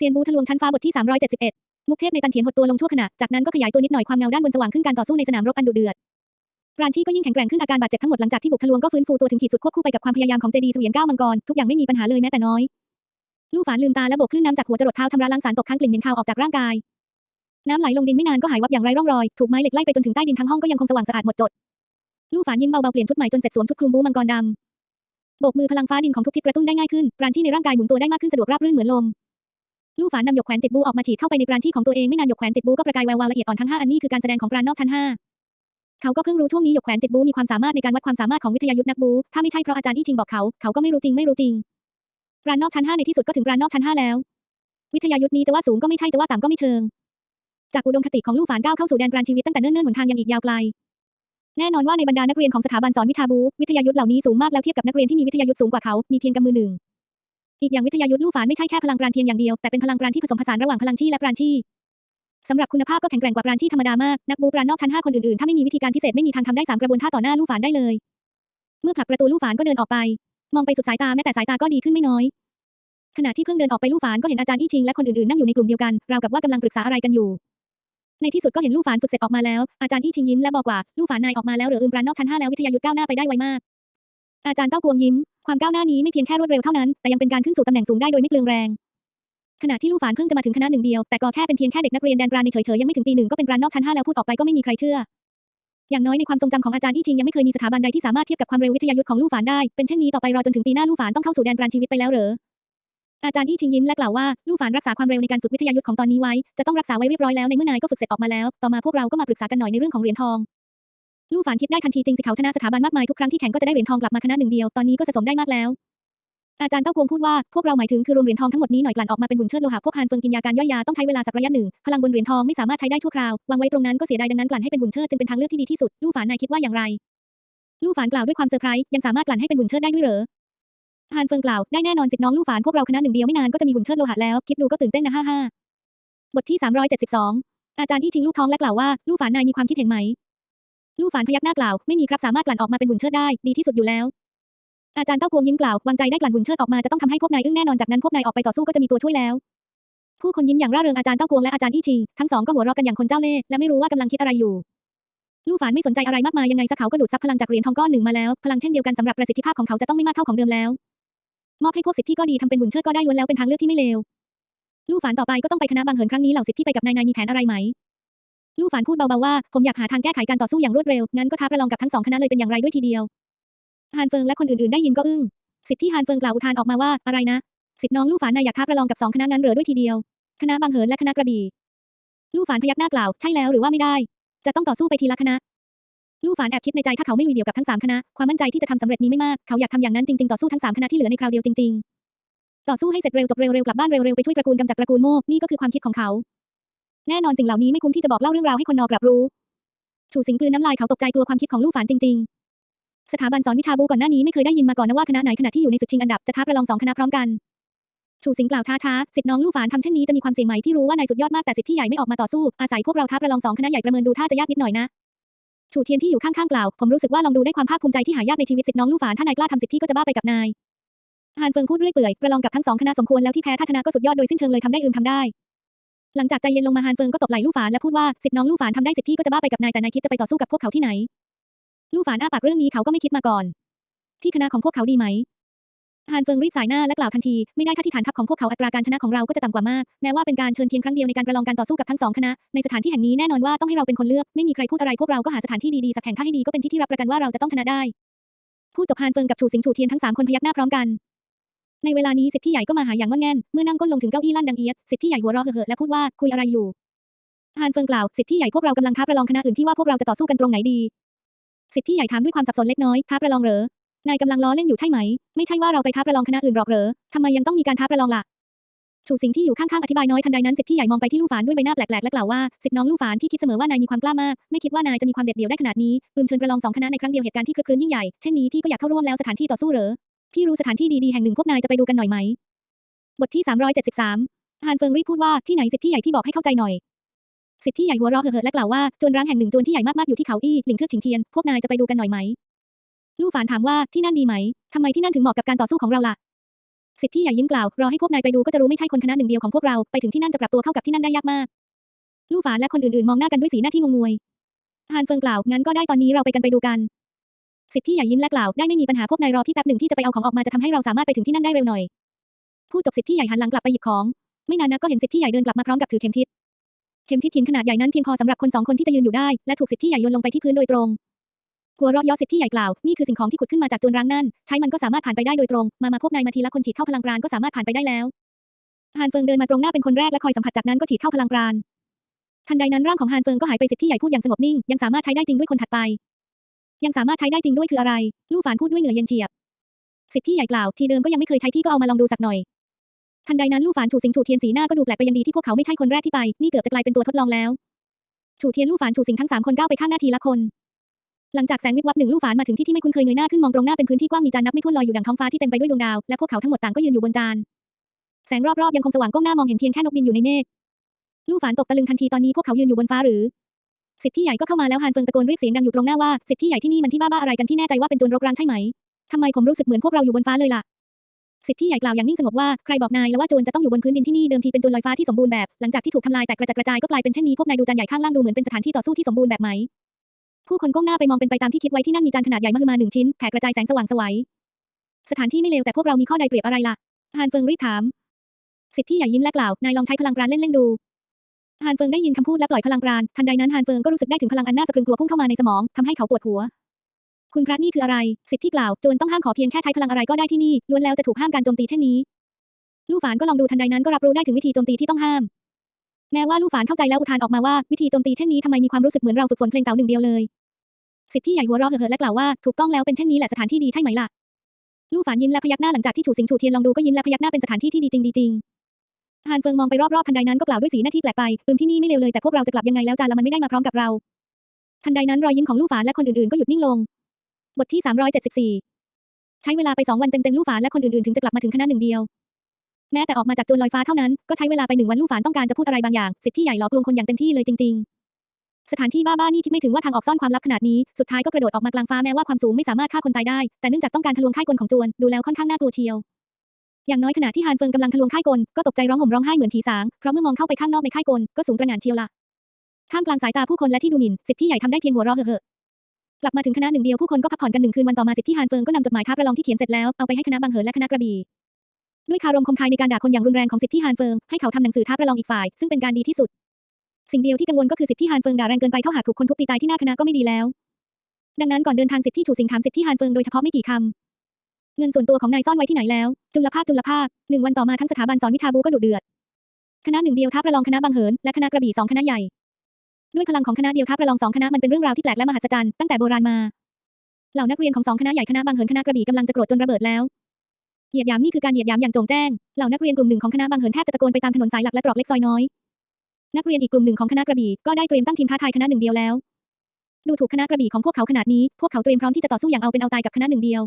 ซียนบูทะลวงชั้นฟ้าบทที่ 371 มุกเทพในตันเถียนหดตัวลงชั่วขณะ จากนั้นก็ขยายตัวนิดหน่อยความเงาด้านบนสว่างขึ้นการต่อสู้ในสนามรบอันดุเดือดปราณชีก็ยิ่งแข็งแกร่งขึ้นอาการบาดเจ็บทั้งหมดหลังจากที่บุกทะลวงก็ฟื้นฟูตัวถึงขีดสุดควบคู่ไปกับความพยายามของเจดีเสวียนก้าวมังกรทุกอย่างไม่มีปัญหาเลยแม้แต่น้อย ลู่ฝานลืมตาและโบกคลื่นน้ำจากหัวจรดเท้าชำระล้างสารตกค้างกลิ่นเหม็นคาวออกจากร่างกายน้ำไหลลงดินไม่นานก็หายวับอย่างไร้ร่องรอย ถูกไม้เหล็กไล่ไปจนถึงใต้ดินทั้งห้องก็ยังคงสว่างสะอาดหมดจด ลู่ฝานยิ้มเบาๆเปลี่ยนชุดใหม่จนเสร็จสวมชุดคลุมบูมังกรดำโบกมือพลังฟ้าดินของทุกทิศกระตุ้นได้ง่ายขึ้นปราณที่ในร่างกายหมุนตัวได้มากขึ้นสะดวกราบรื่นเหมือนลม ลู่ฝานนำหยกแขวนจิตบูออกมาฉีดเข้าไปในปราณที่ของตัวเองไม่นานหยกแขวนจิตบูก็ประกายแวววาวละเอียดอ่อนทั้งห้าอันนี้คือการแสดงของปราณนอกชั้นห้าเขาก็เพิ่งรู้ช่วงนี้หยกแขวนจิตบูมีความสามารถในการวัดความสามารถของวิทยายุทธนักบูถ้าไม่ใช่เพราะอาจารย์อี้ชิงบอกเขาเขาก็ไม่รู้จริงไม่รู้จริงปราณนอกชั้นห้าในที่สุดก็ถึงปราณนอกชั้นห้าแล้ว วิทยายุทธนี้จะว่าสูงก็ไม่ใช่จะว่าต่ำก็ไม่เชิง จากอุดมคติของลู่ฝานก้าวเข้าสู่แดนปราณชีวิตตั้งแต่เนิ่นๆหนทางยังอีกยาวไกลแน่นอนว่าในบรรดานักเรียนของสถาบันสอนวิชาบูวิทยายุทธเหล่านี้สูงมากแล้วเทียบกับนักเรียนที่มีวิทยายุทธสูงกว่าเขามีเพียงกำมือหนึ่ง อีกอย่างวิทยายุทธลู่ฝานไม่ใช่แค่พลังปราณเพียงอย่างเดียวแต่เป็นพลังปราณที่ผสมผสานระหว่างพลังที่และปราณที่สำหรับคุณภาพก็แข็งแกร่งกว่าปราณที่ธรรมดามาก นักบูปราณนอกชั้นห้าคนอื่นๆ ถ้าไม่มีวิธีการพิเศษไม่มีทางทำได้สามกระบวนท่าต่อหน้าลู่ฝานได้เลย เมื่อผลักประตูลู่ฝานก็เดินออกไป มองไปสุดสายตาแม้แต่สายตาก็ดีขึ้นไม่น้อย ขณะที่เพิ่งเดินออกไปลู่ฝานก็เห็นอาจารย์อี้ชิงและคนอื่นๆนั่งอยู่ในกลุ่มเดียวกันราวกับว่ากำลังปรึกษาอะไรกันอยู่ ในที่สุดก็เห็นลู่ฝานฝึกเสร็จออกมาแล้ว อาจารย์อี้ชิงยิ้มและบอกว่าลู่ฝานนายออกมาแล้วหรืออืมปราณนอกชั้นห้าแล้ววิทยายุทธก้าวหน้าไปได้ไวมาก อาจารย์เต้ากวงยิ้ม ความก้าวหน้านี้ไม่เพียงแค่รวดเร็วเท่านั้น แต่ยังเป็นการขึ้นสู่ตำแหน่งสูงได้โดยไม่เปลืองแรง ขณะที่ลู่ฝานเพิ่งจะมาถึงคณะหนึ่งเดียว แต่ก็แค่เป็นเพียงแค่เด็กนักเรียนแดนปราณในเฉยๆยังไม่ถึงปีหนึ่งก็เป็นปราณนอกชั้นห้าแล้วพูดออกไปก็ไม่มีใครเชื่อ อย่างน้อยในความทรงจำของอาจารย์อี้ชิงยังไม่เคยมีสถาบันใดที่สามารถเทียบกับความเร็ววิทยายุทธของลู่ฝานได้ เป็นเช่นนี้ต่อไปรอจนถึงปีหน้าลู่ฝานต้องเข้าสู่แดนปราณชีวิตไปแล้วเหรออาจารย์อี้ชิงยิ้มและกล่าวว่าลู่ฝานรักษาความเร็วในการฝึกวิทยายุทธของตอนนี้ไว้ จะต้องรักษาไว้เรียบร้อยแล้วในเมื่อนายก็ฝึกเสร็จออกมาแล้ว ต่อมาพวกเราก็มาปรึกษากันหน่อยในเรื่องของเหรียญทอง ลู่ฝานคิดได้ทันทีจริงสิเขาชนะสถาบันมากมายทุกครั้งที่แข่งก็จะได้เหรียญทองกลับมาคณะหนึ่งเดียวตอนนี้ก็สะสมได้มากแล้ว อาจารย์เต้ากวงพูดว่าพวกเราหมายถึงคือรวมเหรียญทองทั้งหมดนี้หน่อยกลั่นออกมาเป็นหุ่นเชิดโลหะพวกฮานเฟิงกินยาการย่อยยาต้องใช้เวลาสักระยะหนึ่งพลังบนเหรียญทองไม่สามารถใช้ได้ชั่วคราววางไว้ตรงนั้นก็เสียดายดังนั้นกลั่นให้เป็นหุ่นเชิดจึงเป็นทางเลือกที่ดีที่สุดลู่ฝานนายคิดว่าอย่างไรลู่ฝานกล่าวด้วยความเซอร์ไพรส์ยังสามารถกลั่นให้เป็นหุ่นเชิดได้ด้วยเหรอฮานเฟิงกล่าวได้แน่นอนสิน้องลู่ฝานพวกเราคณะหนึ่งเดียวไม่นานก็จะมีหุ่นเชิดโลหะแล้วคิดดูก็ตื่นเต้นนะฮ่าฮ่าบทที่372อาจารย์ที่ชิงลูกท้องและกล่าวว่า ลู่ฝานนายมีความคิดเห็นไหม ลู่ฝานพยักหน้ากล่าว ไม่มีครับสามารถกลั่นออกมาเป็นหุ่นเชิดได้ ดีที่สุดอยู่แล้ว อาจารย์เต้ากวงยิ้มกล่าว วางใจได้กลั่นหุ่นเชิดออกมาจะต้องทำให้พวกนายอึ้งแน่นอนจากนั้นพวกนายออกไปต่อสู้ก็จะมีตัวช่วยแล้ว ผู้คนยิ้มอย่างร่าเริงอาจารย์เต้ากวงและอาจารย์อี้ชิงทั้งสองก็หัวเราะกันอย่างคนเจ้าเล่ห์และไม่รู้ว่ากำลังคิดอะไรอยู่ ลู่ฝานไม่สนใจอะไรมากมายยังไงสักเขาก็ดูดซับพลังจากเหรียญทองก้อนหนึ่งมาแล้ว พลังเช่นเดียวกันสำหรับประสิทธิภาพของเขาจะต้องไม่มากเท่าของเดิมแล้ว มอบให้พวกสิทธิ์ที่ก็ดีทำเป็นหุ่นเชิดก็ได้ล้วนแล้วเป็นทางเลือกที่ไม่เลวลู่ฝานต่อไปก็ต้องไปคณะบางเหินครั้งนี้เหล่าสิทธิไปกับนายนายมีแผนอะไรไหม ลู่ฝานพูดเบาๆว่า ผมอยากหาทางแก้ไขการต่อสู้อย่างรวดเร็ว งั้นก็ท้าประลองกับทั้งสองคณะเลยเป็นอย่างไรด้วยทีเดียวฮานเฟิงและคนอื่นๆได้ยินก็อึ้ง สิทธิฮานเฟิงกล่าวอุทานออกมาว่า อะไรนะ สิทธิน้องลู่ฝานนายอยากท้าประลองกับสองคณะงั้นเหรือด้วยทีเดียว คณะบางเหินและคณะกระบี่ ลู่ฝานพยักหน้ากล่าว ใช่แล้วหรือว่าไม่ได้ จะต้องต่อสู้ไปทีละคณะ ลู่ฝานแอบคิดในใจถ้าเขาไม่ลุยเดี่ยวกับทั้งสามคณะ ความมั่นใจที่จะทำสำเร็จมีไม่มาก เขาอยากทำอย่างนั้นจริงๆต่อสู้ทั้งสามคณะที่เหลือในคราวเดียวจริง ๆ ต่อสู้ให้เสร็จเร็วจบเร็วๆกลับบ้านเร็วๆไปช่วยตระกูลกำจัดตระกูลโม่นี่ก็คือความคิดของเขา แน่นอนสิ่งเหล่านี้ไม่คุ้มที่จะบอกเล่าเรื่องราวให้คนนอกรับรู้ฉูสิงกลืนน้ำลายเขาตกใจกลัวความคิดของลู่ฝานจริง ๆ สถาบันสอนวิชาบูก่อนหน้านี้ไม่เคยได้ยินมาก่อนนะว่าคณะไหนขณะที่อยู่ในศึกชิงอันดับจะท้าประลองสองคณะพร้อมกันฉูสิงกล่าวช้าๆสิทธิ์น้องลู่ฝานทำเช่นนี้จะมีความเสี่ยงไหมที่รู้ว่านายสุดยอดมากแต่สิทธิ์ที่ใหญ่ไม่ออกมาต่อสู้อาศัยพวกเราท้าประลองสองคณะใหญ่ประเมินดูท่าจะยากนิดหน่อยนะฉูเทียนที่อยู่ข้างๆกล่าวผมรู้สึกว่าลองดูได้ความภาคภูมิใจที่หายากในชีวิตสิทธิ์น้องลู่ฝานถ้านายกล้าทำสิทธิ์ที่ก็จะบ้าไปกับนายฮานเฟิงพูดเรื่อยเปื่อยประลองกับทั้งสองคณะสมควรแล้วที่แพ้ถ้าชนะก็สุดยอดโดยสิ้นเชิงเลยทำได้อืมทำได้ หลังจากใจเย็นลงมาฮานเฟิงก็ตบไหล่ลู่ฝานและพูดว่าสิทธิน้องลู่ฝานทำได้สิทธิ์ที่ก็จะบ้าไปกับนายแต่นายคิดจะไปต่อสู้กับพวกเขาที่ไหน ลู่ฝานอ้าปากเรื่องนี้เขาก็ไม่คิดมาก่อน ที่คณะของพวกเขาดีไหมฮานเฟิงรีบสายหน้าและกล่าวทันที ไม่ได้ถ้าที่ฐานทัพของพวกเขาอัตราการชนะของเราก็จะต่ำกว่ามาก แม้ว่าเป็นการเชิญเพียงครั้งเดียวในการประลองการต่อสู้กับทั้งสองคณะ ในสถานที่แห่งนี้แน่นอนว่าต้องให้เราเป็นคนเลือก ไม่มีใครพูดอะไรพวกเราก็หาสถานที่ดีๆสักแห่งถ้าให้ดีก็เป็นที่ที่รับประกันว่าเราจะต้องชนะได้ พูดจบฮานเฟิงกับฉูสิงฉูเทียนทั้งสามคนพยักหน้าพร้อมกัน ในเวลานี้สิทธิ์พี่ใหญ่ก็มาหาอย่างงอนแง่น เมื่อนั่งก้นลงถึงเก้าอี้ลั่นดังเอียด สิทธิ์พี่ใหญ่หัวเราะเห่อะและพูดว่าคุยอะไรอยู่ฮานเฟิงกล่าวสิทธิ์พี่ใหญ่พวกเรากำลังท้าประลองคณะอื่นที่ว่าพวกเราจะต่อสู้กันตรงไหนดี สิทธิ์พี่ใหญ่ถามด้วยความสับสนเล็กน้อยท้าประลองเหรอนายกำลังล้อเล่นอยู่ใช่ไหม ไม่ใช่ว่าเราไปท้าประลองคณะอื่นหรอกเหรอทำไมยังต้องมีการท้าประลองล่ะชูสิงที่อยู่ข้างๆอธิบายน้อยทันใดนั้นสิทธิ์พี่ใหญ่มองไปที่ลู่ฝานด้วยใบหน้าแปลกๆและกล่าวว่าสิทธิน้องลู่ฝานพี่คิดเสมอว่านายมีความกล้ามาก ไม่คิดว่านายจะมีความเด็ดเดี่ยวได้ขนาดนี้ปืมเชิญประลองสองคณะในครั้งเดียวเหตุการณ์ที่คลึกครื้นยิ่งใหญ่เช่นนี้พี่ก็อยากเข้าร่วมแล้วสถานที่ต่อสู้เหรอ พี่รู้สถานที่ดีๆแห่งหนึ่งพวกนายจะไปดูกันหน่อยไหม บทที่ 373ฮานเฟิงรีบพูดว่าที่ไหนสิทธิ์ใหญ่พี่บอกให้เข้าใจหน่อย สิทธิ์ใหญ่หัวเราะเห่อะและกล่าวว่าจวนร้างแห่งหนึ่งจวนที่ใหญ่มากๆอยู่ที่เขาอี้หลิงเครือฉิงเทียนพวกนายจะไปดูกันหน่อยไหม ลู่ฝานถามว่าที่นั่นดีไหมทำไมที่นั่นถึงเหมาะกับการต่อสู้ของเราล่ะ สิทธิ์ใหญ่ยิ้มกล่าวรอให้พวกนายไปดูก็จะรู้ไม่ใช่คนคณะหนึ่งเดียวของพวกเราไปถึงที่นั่นจะปรับตัวเข้ากับที่นั่นได้ยากมาก ลู่ฝานและคนอื่นๆมองหน้ากันด้วยสีหน้าที่งงงวยฮานเฟิงกล่าวงั้นก็ได้ตอนนี้เราไปกันไปดูกัน สิทธิ์พี่ใหญ่ยิ้มและกล่าวได้ไม่มีปัญหาพวกนายรอพี่แป๊บหนึ่งที่จะไปเอาของออกมาจะทำให้เราสามารถไปถึงที่นั่นได้เร็วหน่อยพูดจบสิทธิ์พี่ใหญ่หันหลังกลับไปหยิบของ ไม่นานนักก็เห็นสิทธิ์พี่ใหญ่เดินกลับมาพร้อมกับถือเข็มทิศเข็มทิศหินขนาดใหญ่นั้นเพียงพอสำหรับคนสองคนที่จะยืนอยู่ได้และถูกสิทธิ์พี่ใหญ่โยนลงไปที่พื้นโดยตรงหัวเราะย่อสิทธิ์พี่ใหญ่กล่าวนี่คือสิ่งของที่ขุดขึ้นมาจากจวนร้างนั่นใช้มันก็สามารถผ่านไปได้โดยตรง มามาพวกนายมาทีละคนฉีดเข้าพลังปราณก็สามารถผ่านไปได้แล้วฮานเฟิงเดินมาตรงหน้าเป็นคนแรกและคอยสัมผัสจากนั้นก็ฉีดเข้าพลังปราณทันใดนั้นร่างของฮานเฟิงก็หายไปสิทธิ์พี่ใหญ่พูดอย่างสงบนิ่งยังสามารถใช้ได้จริงด้วยคนถัดไป ยังสามารถใช้ได้จริงด้วยคืออะไร ลู่ฝานพูดด้วยเหงื่อเย็นเฉียบ สิทธิ์พี่ใหญ่กล่าว ทีเดิมก็ยังไม่เคยใช้ที่ก็เอามาลองดูสักหน่อย ทันใดนั้นลู่ฝานฉูสิงฉูเทียนสีหน้าก็ดูแปลกไปยังดีที่พวกเขาไม่ใช่คนแรกที่ไป นี่เกือบจะกลายเป็นตัวทดลองแล้วฉูเทียนลู่ฝานฉูสิงทั้งสามคนก้าวไปข้างหน้าทีละคน หลังจากแสงวิบวับหนึ่งลู่ฝานมาถึงที่ที่ไม่คุ้นเคยเงยหน้าขึ้นมองตรงหน้าเป็นพื้นที่กว้างมีจานนับไม่ถ้วนลอยอยู่ดังท้องฟ้าที่เต็มไปด้วยดวงดาว และพวกเขาทั้งหมดต่างก็ยืนอยู่บนจาน แสงรอบๆยังคงสว่างก้มหน้ามองเห็นเพียงแค่นกบินอยู่ในเมฆลู่ฝานตกตะลึงทันทีตอนนี้พวกเขายืนอยู่บนฟ้าหรือ สิทธิ์พี่ใหญ่ก็เข้ามาแล้วฮานเฟิงตะโกนเรียกเสียงดังอยู่ตรงหน้าว่าสิทธิ์พี่ใหญ่ที่นี่มันที่บ้าๆอะไรกันที่แน่ใจว่าเป็นโจรรกร้างใช่ไหมทำไมผมรู้สึกเหมือนพวกเราอยู่บนฟ้าเลยล่ะสิทธิ์พี่ใหญ่กล่าวอย่างนิ่งสงบว่าใครบอกนายแล้วว่าโจรจะต้องอยู่บนพื้นดินที่นี่เดิมทีเป็นโจรลอยฟ้าที่สมบูรณ์แบบหลังจากที่ถูกทำลายแตกกระจัดกระจายก็กลายเป็นเช่นนี้พวกนายดูจานใหญ่ข้างล่างดูเหมือนเป็นสถานที่ต่อสู้ที่สมบูรณ์แบบไหมผู้คนก้มหน้าไปมองเป็นไปตามที่คิดไว้ที่นั่นมีจานขนาดใหญ่มหึมาหนึ่งชิ้นแผ่กระจายแสงสว่างสวยสถานที่ไม่เลวแต่พวกเรามีข้อใดเปรียบอะไรล่ะฮานเฟิงรีบถามสิทธิใหญ่ยิ้มและกล่าวนายลองใช้พลังปราณเล่นๆดู ฮานเฟิงได้ยินคำพูดและปล่อยพลังปราณ ทันใดนั้นฮานเฟิงก็รู้สึกได้ถึงพลังอันน่าสะพรึงกลัวพุ่งเข้ามาในสมองทำให้เขาปวดหัว คุณพระนี่คืออะไร สิทธิ์ที่กล่าวโจรต้องห้ามขอเพียงแค่ใช้พลังอะไรก็ได้ที่นี่ ล้วนแล้วจะถูกห้ามการโจมตีเช่นนี้ ลู่ฝานก็ลองดูทันใดนั้นก็รับรู้ได้ถึงวิธีโจมตีที่ต้องห้าม แม้ว่าลู่ฝานเข้าใจแล้วอุทานออกมาว่าวิธีโจมตีเช่นนี้ทำไมมีความรู้สึกเหมือนเราฝึกฝนเพลงเต่าหนึ่งเดียวเลย สิทธิ์ที่ใหญ่หัวเราะเห่อะๆและกล่าวว่าถูกต้องแล้วเป็นเช่นนี้แหละสถานที่ดีใช่ไหมล่ะ ลู่ฝานยิ้มและพยักหน้าหลังจากที่ฉูสิงฉูเทียนลองดูก็ยิ้มและพยักหน้าเป็นสถานที่ที่ดีจริงดีจริง ฮานเฟิงมองไปรอบๆทันใดนั้นก็กล่าวด้วยสีหน้าที่แปลกไปอืมที่นี่ไม่เลวเลยแต่พวกเราจะกลับยังไงแล้วจานละมันไม่ได้มาพร้อมกับเรา ทันใดนั้นรอยยิ้มของลู่ฝานและคนอื่นๆก็หยุดนิ่งลง บทที่ 374 ใช้เวลาไปสองวันเต็มๆลู่ฝานและคนอื่นๆถึงจะกลับมาถึงคณะหนึ่งเดียว แม้แต่ออกมาจากโจรลอยฟ้าเท่านั้นก็ใช้เวลาไปหนึ่งวันลู่ฝานต้องการจะพูดอะไรบางอย่างสิทธิ์ที่ใหญ่หลอกลวงคนอย่างเต็มที่เลยจริง ๆ สถานที่บ้าๆนี่คิดไม่ถึงว่าทางออกซ่อนความลับขนาดนี้สุดท้ายก็กระโดดออกมากลางฟ้าแม้ว่าความสูงไม่สามารถฆ่าคนตายได้ แต่เนื่องจากต้องการทะลวงค่ายกลของโจรดูแล้วค่อนข้างน่ากลัวเชียว อย่างน้อยขณะที่ฮานเฟิงกำลังทะลวงค่ายกล ก็ตกใจร้องห่มร้องไห้เหมือนผีสาง เพราะเมื่อมองเข้าไปข้างนอกในค่ายกล ก็สูงตระหง่านเชียวละท่ามกลางสายตาผู้คนและที่ดูหมิ่น สิทธิ์ที่ใหญ่ทำได้เพียงหัวเราะเหอะกลับมาถึงคณะหนึ่งเดียวผู้คนก็พักผ่อนกันหนึ่งคืนวันต่อมาสิทธิ์ที่ฮานเฟิงก็นำจดหมายท้าประลองที่เขียนเสร็จแล้วเอาไปให้คณะบางเหินและคณะกระบี่ด้วยคารมคมคายในการด่าคนอย่างรุนแรงของสิทธิ์ที่ฮานเฟิงให้เขาทำหนังสือท้าประลองอีกฝ่าย ซึ่งเป็นการดีที่สุด สิ่งเดียวที่กังวลก็คือสิทธิฮานเฟิงด่าแรงเกินไปเท่าหากถูกคนทุบตีตายที่หน้าคณะก็ไม่ดีแล้ว ดังนั้นก่อนเดินทางสิทธิถูสิงถามสิทธิฮานเฟิงโดยเฉพาะไม่กี่คำ เงินส่วนตัวของนายซ่อนไว้ที่ไหนแล้ว จุลภาคจุลภาคหนึ่งวันต่อมาทั้งสถาบันสอนวิชาบูก็ดุเดือด คณะหนึ่งเดียวท้าประลองคณะบางเหินและคณะกระบี่สองคณะใหญ่ ด้วยพลังของคณะเดียวท้าประลองสองคณะมันเป็นเรื่องราวที่แปลกและมหัศจรรย์ตั้งแต่โบราณมา เหล่านักเรียนของสองคณะใหญ่คณะบางเหินคณะกระบี่กำลังจะโกรธจนระเบิดแล้ว เหยียดหยามนี่คือการเหยียดหยามอย่างโจงแจ้ง เหล่านักเรียนกลุ่มหนึ่งของคณะบางเหินแทบจะตะโกนไปตามถนนสายหลักและตรอกเล็กซอยน้อย นักเรียนอีกกลุ่มหนึ่งของคณะกระบี่ก็ได้เตรียมตั้งทีมท้าทายคณะหนึ่งเดียวแล้ว ดูถูกคณะกระบี่ของพวกเขาขนาดนี้ พวกเขาเตรียมพร้อมที่จะต่อสู้อย่างเอาเป็นเอาตายกับคณะหนึ่งเดียว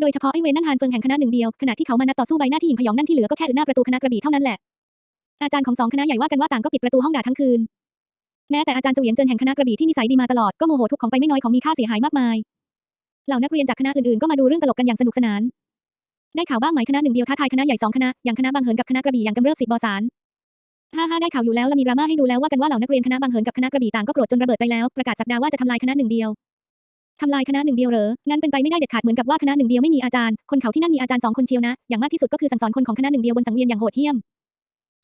โดยเฉพาะไอเวนนั่นฮานเฟิงแห่งคณะหนึ่งเดียว ขณะที่เขามานัดต่อสู้ใบหน้าที่หญิงพยองนั่นที่เหลือก็แค่อึหน้าประตูคณะกระบี่เท่านั้นแหละ อาจารย์ของสองคณะใหญ่ว่ากันว่าต่างก็ปิดประตูห้องด่าทั้งคืน แม้แต่อาจารย์เสวียนเจินแห่งคณะกระบี่ที่นิสัยดีมาตลอดก็โมโหทุกของไปไม่น้อยของมีค่าเสียหายมากมาย เหล่านักเรียนจากคณะอื่นๆก็มาดูเรื่องตลกกันอย่างสนุกสนาน ได้ข่าวบ้างไหมคณะหนึ่งเดียวท้าทายคณะใหญ่สองคณะอย่างคณะบางเหินกับคณะกระบี่อย่างกำเริบสิบบอสารฮ่าฮ่าได้ข่าวอยู่แล้วและมีดราม่าให้ดูแล้วว่ากันว่าเหล่านักเรียนคณะบางเหินกับคณะกระบี่ต่างก็โกรธจนระเบิดไปแล้วประกาศสักดาว่าจะทำลายคณะหนึ่งเดียว ทำลายคณะหนึ่งเดียวเหรอ งั้นเป็นไปไม่ได้เด็ดขาดเหมือนกับว่าคณะหนึ่งเดียวไม่มีอาจารย์ คนเขาที่นั่นมีอาจารย์สองคนเชียวนะ อย่างมากที่สุดก็คือสั่งสอนคนของคณะหนึ่งเดียวบนสังเวียนอย่างโหดเหี้ยม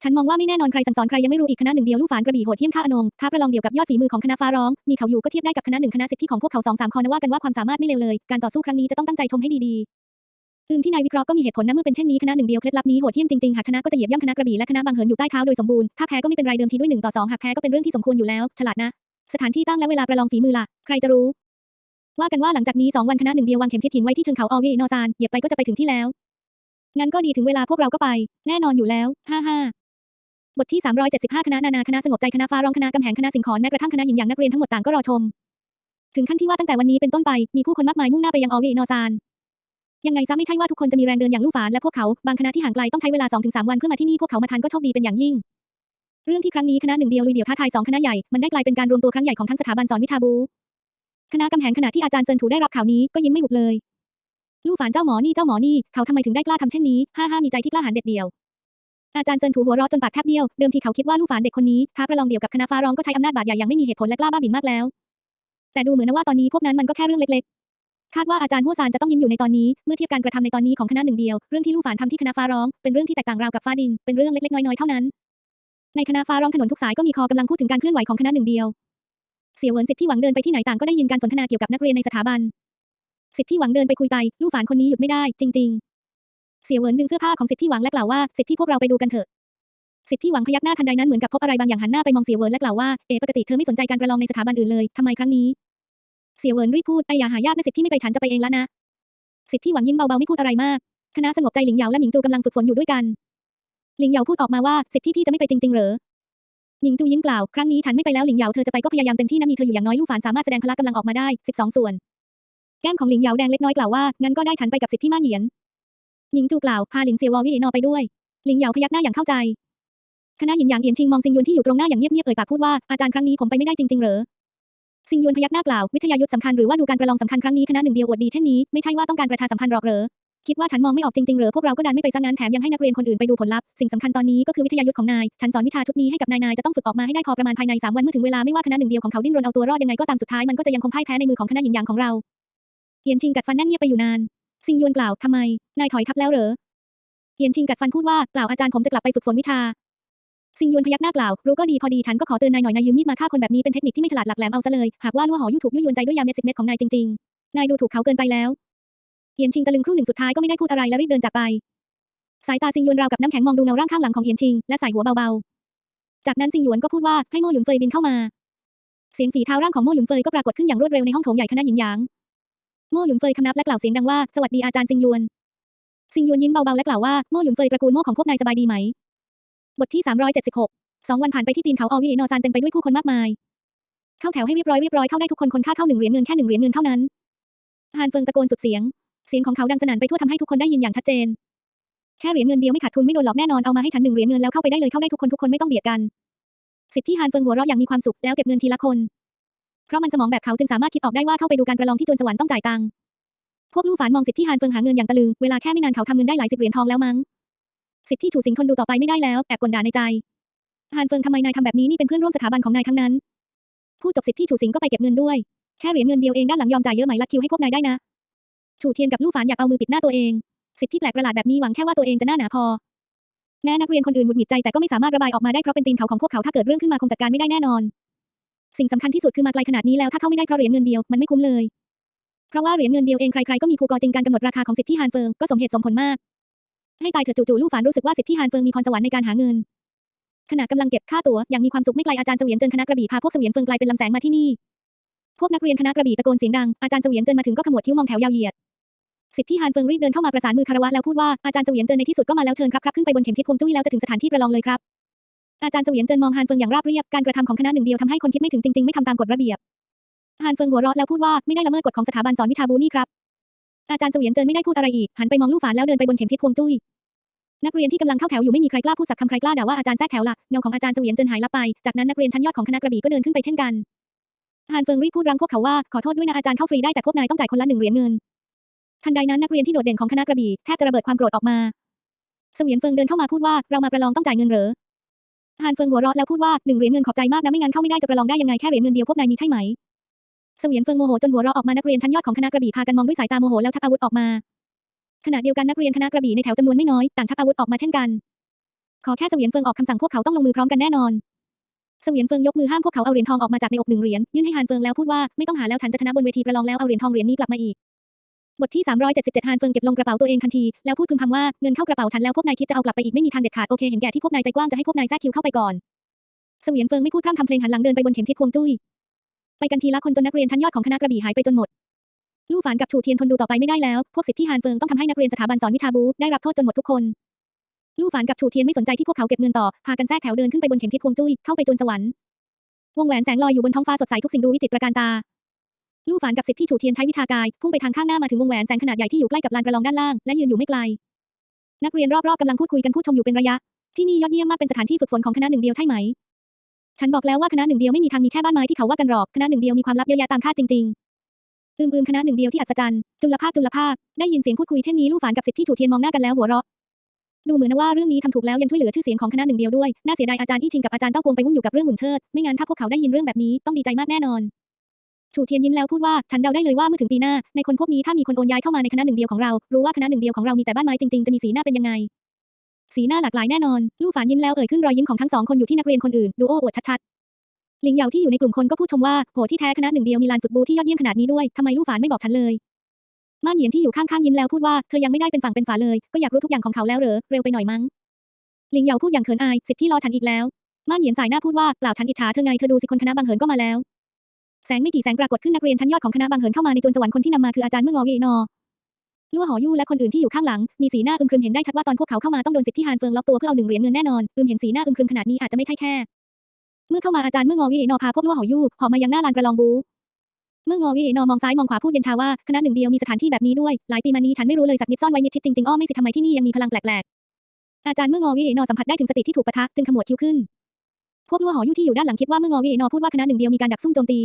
ฉันมองว่าไม่แน่นอนใครสั่งสอนใครยังไม่รู้อีกคณะหนึ่งเดียวลูกฝานกระบี่โหดเหี้ยมฆ่าอนงท้าประลองเดียวกับยอดฝีมือของคณะฟ้าร้อง มีเขาอยู่ก็เทียบได้กับคณะหนึ่งคณะสิทธิของพวกเขาสองสามคนนะว่ากันว่าความสามารถไม่เลวเลย การต่อสู้ครั้งนี้จะต้องตั้งใจชมให้ดีๆอืมที่นายวิเคราะห์ก็มีเหตุผลนะเมื่อเป็นเช่นนี้คณะหนึ่งเดียวเคล็ดลับนี้โหดเหี้ยมจริงๆหากชนะก็จะเหยียบย่ำคณะกระบี่และคณะบางเหินอยู่ใต้เท้าโดยสมบูรณ์ถ้าแพ้ก็ไม่เป็นไรเดิมทีด้วยหนึ่งต่อสองหากแพ้ก็เป็นเรื่องที่สมควรอยู่แล้วฉลาดนะสถานที่ตั้งและเวลาประลองฝีมือล่ะ ใครจะรู้ ว่ากันว่าหลังจากนี้สองวันคณะหนึ่งเดียววางเข็มทิศหินไว้ที่เชิงเขาออเวนอซานเหยียบไปก็จะไปถึงที่แล้ว งั้นก็ดีถึงเวลาพวกเราก็ไป แน่นอนอยู่แล้วฮ่าฮ่าบทที่ 375 คณะนานาคณะสงบใจคณะฟ้าร้องคณะกำแหงคณะสิงขอนแม้กระทั่งคณะหญิงอย่างนักเรียนทั้งหมดต่างก็รอชม ถึงขั้นที่ว่าตั้งแต่วันนี้เป็นต้นไปมีผู้คนมากมายมุ่งหน้าไปยังออเวนอซานยังไงซะไม่ใช่ว่าทุกคนจะมีแรงเดินอย่างลู่ฝานและพวกเขาบางคณะที่ห่างไกลต้องใช้เวลา2-3วันเพื่อมาที่นี่พวกเขามาทันก็โชคดีเป็นอย่างยิ่ง เรื่องที่ครั้งนี้คณะหนึ่งเดียวลุยเดี่ยวท้าทายสองคณะใหญ่มันได้กลายเป็นการรวมตัวครั้งใหญ่ของทั้งสถาบันสอนวิชาบู คณะกำแหงขณะที่อาจารย์เซินถูได้รับข่าวนี้ก็ยิ้มไม่หุบเลย ลู่ฝานเจ้าหมอนี่เจ้าหมอนี่เขาทำไมถึงได้กล้าทำเช่นนี้ห้าห้ามีใจที่กล้าหาญเด็ดเดี่ยวอาจารย์เซินถูหัวเราะจนปากแทบเบี้ยว เดิมทีเขาคิดว่าลู่ฝานเด็กคนนี้ท้าประลองเดี่ยวกับคณะฟ้าร้องก็ใช้อำนาจบาดใหญ่อย่างไม่มีเหตุผลและกล้าบ้าบิ่นมากแล้ว แต่ดูเหมือนนะว่าตอนนี้พวกนั้นมันก็แค่เรื่องเล็กๆ คาดว่าอาจารย์หัวซานจะต้องยิ้มอยู่ในตอนนี้ เมื่อเทียบการกระทำในตอนนี้ของคณะหนึ่งเดียว เรื่องที่ลู่ฝานทำที่คณะฟ้าร้อง เป็นเรื่องที่แตกต่างราวกับฟ้าดิน เป็นเรื่องเล็กๆน้อยๆเท่านั้น ในคณะฟ้าร้องถนนทุกสายก็มีคอกำลังพูดถึงการเคลื่อนไหวของคณะหนึ่งเดียว เสี่ยวเหวินสิทธิ์ที่หวังเดินไปที่ไหนต่างก็ได้ยินการสนทนาเกี่ยวกับนักเรียนในสถาบัน สิทธิ์ที่หวังเดินไปคุยไป ลู่ฝานคนนี้หยุดไม่ได้ จริง ๆ เสี่ยวเหวินดึงเสื้อผ้าของสิทธิ์ที่หวังและกล่าวว่าสิทธิ์ที่พวกเราไปดูกันเถอะ สิทธิ์ที่หวังพยักหน้าทันใดนั้นเหมือนกับพบอะไรบางอย่างหันหน้าไปมองเสี่ยวเหวินและกล่าวว่าเอ๋ปกติเธอไม่สนใจการประลองในสถาบันอื่นเลยทำไมครั้งนี้ เสี่ยวเหวินรีบพูดไอ้อย่าหายากนะสิทธิ์ที่ไม่ไปฉันจะไปเองแล้วนะ สิทธิ์ที่หวังยิ้มเบาๆไม่พูดอะไรมาก คณะสงบใจหลิงเหยาและหมิงจูกำลังฝึกฝนอยู่ด้วยกัน หลิงเหยาพูดออกมาว่าสิทธิ์ที่พี่จะไม่ไปจริงๆเหรอ หมิงจูยิ้มกล่าว ครั้งนี้ฉันไม่ไปแล้วหลิงเหยาเธอจะไปก็พยายามเต็มที่นะมีเธออยู่อย่างน้อยลู่ฝานสามารถแสดงพละกำลังออกมาได้ 12 ส่วน แก้มของหลิงเหยาแดงเล็กน้อยกล่าวว่า งั้นก็ได้ฉันไปกับสิทธิ์ที่ม่านเหยียนหมิงจูกล่าว พาหลิงเซียววอวิเอนอไปด้วย หลิงเหยาพยักหน้าอย่างเข้าใจ คณะหยินหยางเอียนชิงมองซิงยวนที่อยู่ตรงหน้าอย่างเงียบๆเอ่ยปากพูดว่า อาจารย์ครั้งนี้ผมไปไม่ได้จริงๆเหรอซิงยวนพยักหน้ากล่าว วิทยายุทธสำคัญหรือว่าดูการประลองสำคัญครั้งนี้คณะหนึ่งเดียวอวดดีเช่นนี้ ไม่ใช่ว่าต้องการประชาสัมพันธ์หรอกเหรอ คิดว่าฉันมองไม่ออกจริงๆเหรอพวกเราก็ดันไม่ไปซะงั้นแถมยังให้นักเรียนคนอื่นไปดูผลลัพธ์สิ่งสำคัญตอนนี้ก็คือวิทยายุทธของนายฉันสอนวิชาชุดนี้ให้กับนายนายจะต้องฝึกออกมาให้ได้พอประมาณภายใน3วันเมื่อถึงเวลาไม่ว่าคณะหนึ่งเดียวของเขาดิ้นรนเอาตัวรอดยังไงก็ตามสุดท้ายมันก็จะยังคงพ่ายแพ้ในมือของคณะหยินหยางของเราเอียนชิงกัดฟันแน่นเงียบไปอยู่นานซิงยวนกล่าวทำไมนายถอยทับแล้วเหรอเอียนชิงกัดฟันพูดว่าเปล่าอาจารย์ผมจะกลับไปฝึกฝนวิชาซิงยวนพยักหน้ากล่าวรู้ก็ดีพอดีฉันก็ขอเตือนนายหน่อยนายยืมมีดมาฆ่าคนแบบนี้เป็นเทคนิคที่ไม่ฉลาดหลักแหลมเอาซะเลยหากว่าลั่วหอยุถูกยั่วยวนใจด้วยยาเม็ดสิบเม็ดของนายจริงๆนายดูถูกเขาเกินไปแล้ว เอียนชิงตะลึงครู่หนึ่งสุดท้ายก็ไม่ได้พูดอะไรและรีบเดินจากไป สายตาซิงยวนราวกับน้ำแข็งมองดูเงาร่างข้างหลังของเอียนชิง และใส่หัวเบาๆ จากนั้นซิงหยวนก็พูดว่าให้โม่หยุนเฟยบินเข้ามา เสียงฝีเท้าร่างของโม่หยุนเฟยก็ปรากฏขึ้นอย่างรวดเร็วในห้องโถงใหญ่คณะหยินหยาง โม่หยุนเฟยคำนับและกล่าวเสียงดังว่าสวัสดีอาจารย์ซิงหยวน ซิงหยวนยิ้มเบาๆและกล่าวว่าโม่หยุนเฟยตระกูลโม่ของพวกนายสบายดีไหม บทที่ 376สองวันผ่านไปที่ตีนเขาอวิเอนอซานเต็มไปด้วยผู้คนมากมาย เข้าแถวให้เรียบร้อยเรียบร้อยเข้าได้ทุกคนคนค่าเข้าหนึ่งเหรียญเงินแค่หนึ่งเหรียญเงินเท่านั้นฮานเฟิงตะโกนสุดเสียง สียงของเขาดังสนั่นไปทั่วทำให้ทุกคนได้ยินอย่างชัดเจน แค่เหรียญเงินเดียวไม่ขาดทุนไม่โดนหลอกแน่นอนเอามาให้ฉันหนึ่งเหรียญเงินแล้วเข้าไปได้เลยเข้าได้ทุกคนทุกคนไม่ต้องเบียดกัน สิทธิฮานเฟิงหัวเราะอย่างมีความสุขแล้วเก็บเงินทีละคน เพราะมันสมองแบบเขาจึงสามารถคิดออกได้ว่าเข้าไปดูการประลองที่จวนสวรรค์ต้องจ่ายตังค์ พวกลู่ฝานมองสิทธิฮานเฟิงหาเงินอย่างตะลึง เวลาแค่ไม่นานเขาทำเงินได้หลายสิบเหรียญทองแล้วมั้ง สิทธิถูสิงทนดูต่อไปไม่ได้แล้วแอบกลด่าในใจฮานเฟิงทำไมนายทำแบบนี้นี่เป็นเพื่อนร่วมสถาบันของนายทั้งนั้นพูดจบสิทธิถูสิงก็ไปเก็บเงินด้วย แค่เหรียญเงินเดียวเองด้านหลังยอมจ่ายเยอะไหมลัดคิวให้พวกนายได้นะ ถูเทียนกับลู่ฝานอยากเอามือปิดหน้าตัวเอง สิทธิแปลกประหลาดแบบนี้หวังแค่ว่าตัวเองจะหน้าหนาพอ แม้นักเรียนคนอื่นหงุดหงิดใจแต่ก็ไม่สามารถระบายออกมาได้เพราะเป็นตีนเขาของพวกเขาถ้าเกิดเรื่องขึ้นมาคงจัดการไม่ได้แน่นอน สิ่งสำคัญที่สุดคือมาไกลขนาดนี้แล้วถ้าเข้าไม่ได้เพราะเหรียญเงินเดียวมันไม่คุ้มเลย เพราะว่าเหรียญเงินเดียวเองใครๆก็มีภูกอจริงการกำหนดราคาของสิทธิฮานเฟิงก็สมเหตุสมผลมาก ให้ตายเถิดจู่ๆลู่ฝานรู้สึกว่าสิทธิฮานเฟิงมีพรสวรรค์ในการหาเงินขณะกำลังเก็บค่าตั๋วอย่างมีความสุขไม่ไกลอาจารย์เสวียนเจินคณะกระบี่พาพวกเสวียนเฟิงกลเป็นลำแสงมาที่นี่พวกนักเรียนคณะกระบี่ตะโกนเสียงดัง อาจารย์เสวียนเจินมาถึงก็ขมวดคิ้วมองแถวยาวเหยียด สิทธิฮานเฟิงรีบเดินเข้ามาประสานมือคารวะแล้วพูดว่าอาจารย์เสวียนเจินในที่สุดก็มาแล้วเชิญครับครับขึ้นไปบนเข็มทิศควงจุ้ยแล้วจะถึงสถานที่ประลองเลยครับอาจารย์เสวียนเจินมองฮานเฟิงอย่างราบเรียบการกระทำของคณะหนึ่งเดียวทำให้คนคิดไม่ถึงจริงๆไม่ทำตามกฎระเบียบฮานเฟิงหัวเราะแล้วพูดว่าไม่ได้ละเมิดกฎของสถาบันสอนวิชาบูนี่ครับอาจารย์เสวียนเจินไม่ได้พูดอะไรอีกหันไปมองลู่ฝานแล้วเดินไปบนเข็มทิศควงจุ้ยนักเรียนที่กำลังเข้าแถวอยู่ไม่มีใครกล้าพูดสักคำใครกล้าด่าว่าอาจารย์แทรกแถวละเงาของอาจารย์เสวียนเจินหายลับไป จากนั้นนักเรียนชั้นยอดของคณะกระบี่ก็เดินขึ้นไปเช่นกันฮานเฟิงรีบพูดรังพวกเขาว่าขอโทษด้วยนะอาจารย์เข้าฟรีได้แต่พวกนายต้องจ่ายคนละหนึ่งเหรียญเงิน ทันใดนั้นนักเรียนที่โดดเด่นของคณะกระบี่แทบจะระเบิดความโกรธออกมาเสวียนเฟิงเดินเข้ามาพูดว่าเรามาประลองต้องจ่ายเงินเหรอฮานเฟิงหัวเราะแล้วพูดว่าหนึ่งเหรียญเงินขอบใจมากนะไม่งั้นเข้าไม่ได้จะประลองได้ยังไงแค่เหรียญเงินเดียวพวกนายมีใช่ไหมเสวียนเฟิงโมโหจนหัวเราะออกมานักเรียนชั้นยอดของคณะกระบี่พากันมองด้วยสายตาโมโหแล้วชักอาวุธออกมาขณะเดียวกันนักเรียนคณะกระบี่ในแถวจำนวนไม่น้อยต่างชักอาวุธออกมาเช่นกัน ขอแค่เสวียนเฟิงออกคำสั่งพวกเขาต้องลงมือพร้อมกันแน่นอนเสวียนเฟิงยกมือห้ามพวกเขาเอาเหรียญทองออกมาจากในอกหนึ่งเหรียญยื่นให้ฮานเฟิงแล้วพูดว่าไม่ต้องหาแล้วฉันจะชนะบนเวทีประลองแล้วเอาเหรียญทองเหรียญนี้กลับมาอีก บทที่ 377ฮานเฟิงเก็บลงกระเป๋าตัวเองทันที แล้วพูดพึมพำว่าเงินเข้ากระเป๋าฉันแล้วพวกนายคิดจะเอากลับไปอีกไม่มีทางเด็ดขาดโอเคเห็นแก่ที่พวกนายใจกว้างจะให้พวกนายแทรกคิวเข้าไปก่อนเสวียนเฟิงไม่พูดพร่ำทำเพลงหันหลังเดินไปบนเข็มทิศควงจุ้ยไปกันทีละคนจนนักเรียนชั้นยอดของคณะกระบี่หายไปจนหมดลู่ฝานกับชูเทียนทนดูต่อไปไม่ได้แล้ว พวกสิทธิฮานเฟิงต้องทำให้นักเรียนสถาบันสอนวิชาบูได้รับโทษจนหมดทุกคนลู่ฝานกับชูเทียนไม่สนใจที่พวกเขาเก็บเงินต่อ พากันแทรกแถวเดินขึ้นไปบนเข็มทิศควงจุ้ยเข้าไปจนสวรรค์วงแหวนแสงลอยอยู่บนท้องฟ้าสดใสทุกสิ่งดูวิจิตรประการตา ลู่ฝานกับสิทธิชูเทียนใช้วิชากาย พุ่งไปทางข้างหน้ามาถึงวงแหวนแสงขนาดใหญ่ที่อยู่ใกล้กับลานประลองด้านล่างและยืนอยู่ไม่ไกล นักเรียนรอบๆกำลังพูดคุยกันพูดชมอยู่เป็นระยะ ที่นี่ยอดเยี่ยมมากเป็นสถานที่ฝึกฝนของคณะหนึ่งเดียวใช่ไหม ฉันบอกแล้วว่าคณะหนึ่งเดียวไม่มีทางมีแค่บ้านไม้ที่เขาว่ากันหรอกคณะหนึ่งเดียวมีความลับเยอะแยะตามคาดจริงๆอืมอืมคณะหนึ่งเดียวที่อัศจรรย์จุลภาคจุลภาคได้ยินเสียงพูดคุยเช่นนี้ลู่ฝานกับสิทธิ์ที่ถูเทียนมองหน้ากันแล้วหัวเราะดูเหมือนว่าเรื่องนี้ทำถูกแล้วยังช่วยเหลือชื่อเสียงของคณะหนึ่งเดียวด้วยน่าเสียดายอาจารย์อี้ชิงกับอาจารย์เต้ากวงไปวุ่นอยู่กับเรื่องหุ่นเชิดไม่งั้นถ้าพวกเขาได้ยินเรื่องแบบนี้ต้องดีใจมากแน่นอน ฉูเทียนยิ้มแล้วพูดว่าฉันเดาได้เลยว่าเมื่อถึงปีหน้า ในคนพวกนี้ถ้ามีคนโอนย้ายเข้ามาในคณะหนึ่งเดียวของเรา รู้ว่าคณะหนึ่งเดียวของเรามีแต่บ้านไม้จริงๆ จะมีสีหน้าเป็นยังไง สีหน้าหลากหลายแน่นอน ลู่ฝานยิ้มแล้วเอ่ยขึ้นรอยยิ้มของทั้งสองคนอยู่ที่นักเรียนคนอื่น ดูโอ้อวดชัดๆ ลิงเหยาที่อยู่ในกลุ่มคนก็พูดชมว่า โหที่แท้คณะหนึ่งเดียวมีลานฝึกบูที่ยอดเยี่ยมขนาดนี้ด้วยทำไมลู่ฝานไม่บอกฉันเลยม่านเหยียนที่อยู่ข้างๆยิ้มแล้วพูดว่า เธอยังไม่ได้เป็นฝั่งเป็นฝาเลย ก็อยากรู้ทุกอย่างของเขาแล้วเหรอ เร็วไปหน่อยมั้ง ลิงเหยาพูดอย่างเขินอาย สิทธิ์ที่รอฉันอีกแล้ว ม่านเหยียนสายหน้าพูดว่า เปล่าฉันอิจฉาเธอไง เธอดูสิคนคณะบางเหินก็มาแล้ว แสงไม่กี่แสงปรากฏขึ้นนักเรียนชั้นยอดของคณะบางเหินเข้ามาในจวนสวรรค์คนที่นำมาคืออาจารย์เมื่องอเวนอลั่วหอยู่และคนอื่นที่อยู่ข้างหลัง มีสีหน้าอึมครึมเห็นได้ชัดว่าตอนพวกเขาเข้ามาต้องโดนสิทธิ์ที่ฮานเฟิงล็อกตัวเพื่อเอาหนึ่งเหรียญเงินแน่นอนอึมเห็นสีหน้าอึมครึมขนาดนี้อาจจะไม่ใช่แค่ เมื่อเข้ามาอาจารย์เมื่องอเวนอพาพวกลั่วหอยู่หอมายังหน้าลานประลองบู เมื่องอเวนอมองซ้ายมองขวาพูดเย็นชาว่าคณะหนึ่งเดียวมีสถานที่แบบนี้ด้วย หลายปีมานี้ฉันไม่รู้เลยสักนิดซ่อนไว้มิดชิดจริงๆอ้อไม่สิทำไมที่นี่ยังมีพลังแปลกๆ อาจารย์เมื่องอเวนอสัมผัสได้ถึงสติที่ถูกปะทะจึงขมวดคิ้วขึ้น พวกลั่วหอยู่ที่อยู่ด้านหลังคิดว่าเมื่องอเวนอพูดว่าคณะหนึ่งเดียวมีการดักซุ่มโจมตี